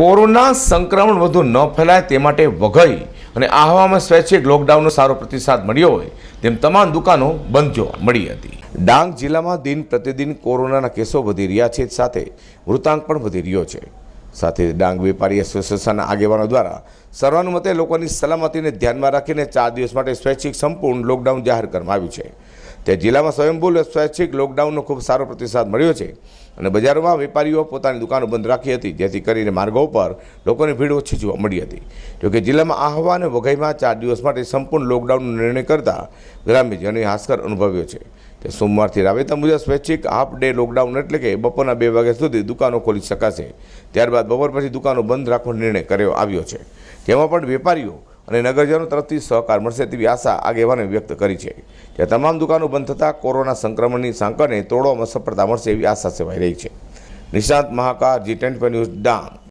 Corona સંક્રમણ વધુ ન ફેલાય તે માટે વઘઈ અને આહવામાં સ્વૈચ્છિક લોકડાઉનનો સારો પ્રતિસાદ મળ્યો હોય તેમ તમામ દુકાનો બંધ જોવા મળી હતી. ડાંગ જિલ્લામાં દિન પ્રતિદિન કોરોનાના કેસો વધી રહ્યા છે સાથે મૃતાંક પણ વધી રહ્યો છે. સાથે ડાંગ વેપારી એસોસિએશનના આગેવાનો દ્વારા સર્વાનુમતે લોકોની સલામતીને ધ્યાનમાં રાખીને ચાર દિવસ માટે સ્વૈચ્છિક સંપૂર્ણ લોકડાઉન જાહેર કરવામાં આવ્યું છે. તે જિલ્લામાં સ્વયંભૂ સ્વૈચ્છિક લોકડાઉનનો ખૂબ સારો પ્રતિસાદ મળ્યો છે અને બજારોમાં વેપારીઓ પોતાની દુકાનો બંધ રાખી હતી, જેથી કરીને માર્ગો પર લોકોની ભીડ ઓછી જોવા મળી હતી. જોકે જિલ્લામાં આહવા અને વઘઈમાં ચાર દિવસ માટે સંપૂર્ણ લોકડાઉનનો નિર્ણય કરતા ગ્રામ્યજનોએ હાસ્કર અનુભવ્યો છે. તે સોમવારથી રાબેતા મુજબ સ્વૈચ્છિક હાફ ડે લોકડાઉન એટલે કે બપોરના બે વાગ્યા સુધી દુકાનો ખોલી શકાશે. ત્યારબાદ બપોર પછી દુકાનો બંધ રાખવાનો નિર્ણય કર્યો આવ્યો છે. તેમાં પણ વેપારીઓ અને નગરજનો તરફથી સહકાર મળશે તેવી આશા આગેવાને વ્યક્ત કરી છે. ત્યાં તમામ દુકાનો બંધ થતાં કોરોના સંક્રમણની સાંકળને તોડવામાં સફળતા મળશે એવી આશા સેવાઈ રહી છે. Nishant Mahakar G twenty news Dang.